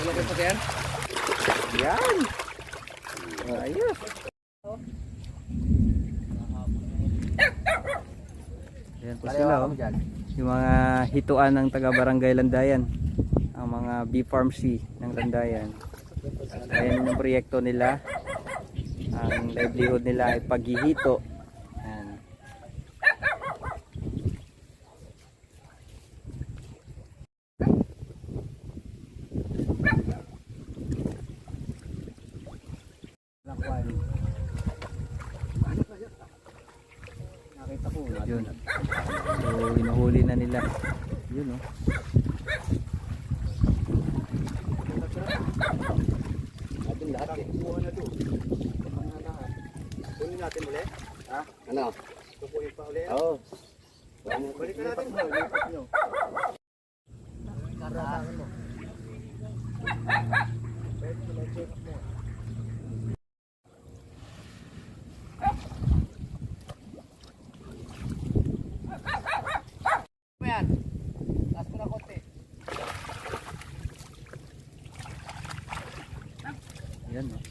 Malaki pa yan? Yan. Ayos. Yan po sila oh. Yung mga hituan ng taga Barangay Landayan. Ang mga bee farm C ng Landayan. Ayan yung proyekto nila. Ang livelihood nila ay paghihito. Yan. Nakita ko. Yun. So, hinuhuli na nila. Yun oh. Atin lahat eh. Kuha na doon. Kunin natin ulit. Ha? Ano? Kukunin pa ulit. Oo. Balikan natin mo. Lipat nyo. Karatangan mo. Pwede mo check mo. Yan. Taas mo na konti. Yan oh.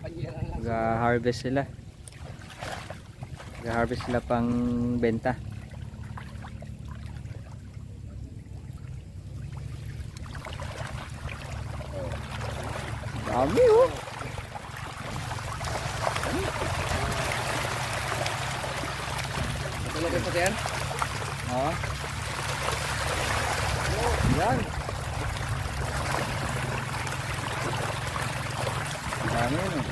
Panyera lang. Nag-harvest sila. Nag-harvest sila pang benta. Dami oh. Malaki pa yan? Oh. Yan. Dami yun oh.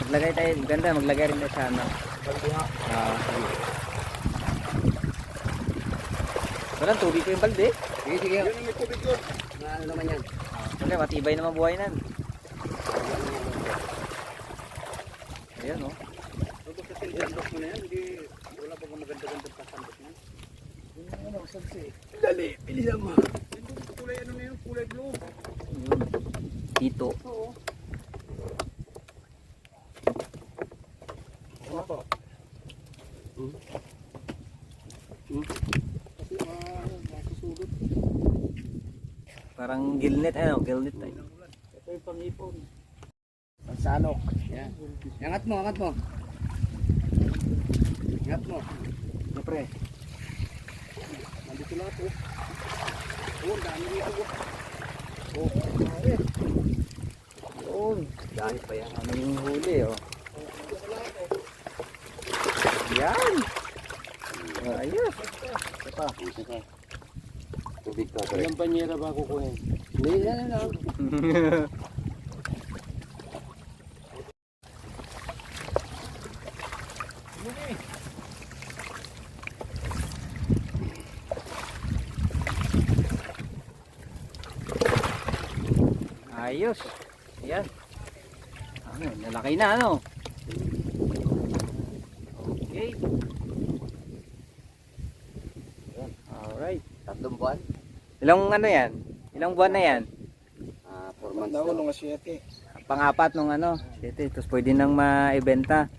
Maglagay tayo, ganda, maglagay rin tayo sa ano. Ah, Walang tubig ko yung balde. Sige, sige. Yun yung tubig yun. Na ano naman yan? Kasi matibay naman buhay nan. Ayan oh. Tubig sa sandok mo na yan. Hindi, wala pa maganda-ganda pa sandok mo. Ano, sansi. Dali, bilisan mo. Kulay ano na yun? Kulay blue. Yun. Dito. Oo. Ano po? Hmm? Hmm? Kasi ah, masusulot. Parang gilnet ano, gilnet tayo. Ito yung pangipon. Pansanok. Yan. Angat mo, angat mo. Angat mo. Siyempre. Nandito lahat oh. Oh, dami dito oh. Oh, dami. Yun. Dami pa yan. Aming huli oh. Yan. Ayos. Ito pa. Tubig ka. Ilang banyera ba kukunin? Hindi, yan lang. Ayos. Yan. Ano, nalaki na ano. Okay. Alright. Tatlong buwan? Ilang ano yan? Ilang buwan na yan? Ah, 4 months daw. Nung 7. Pang-apat nung ano. Siyete. Tapos pwede nang maibenta.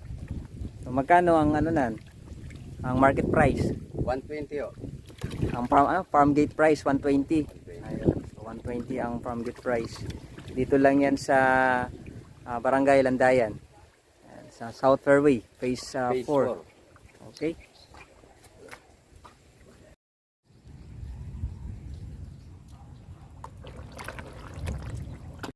So magkano ang ano nan? Ang market price? 120 oh. Ang farm, ano, farm gate price 120. Ayun. So 120 ang farm gate price. Dito lang yan sa ah, Barangay Landayan. Ayan, Sa South Fairway, phase, ah, Phase 4. 4. Okay.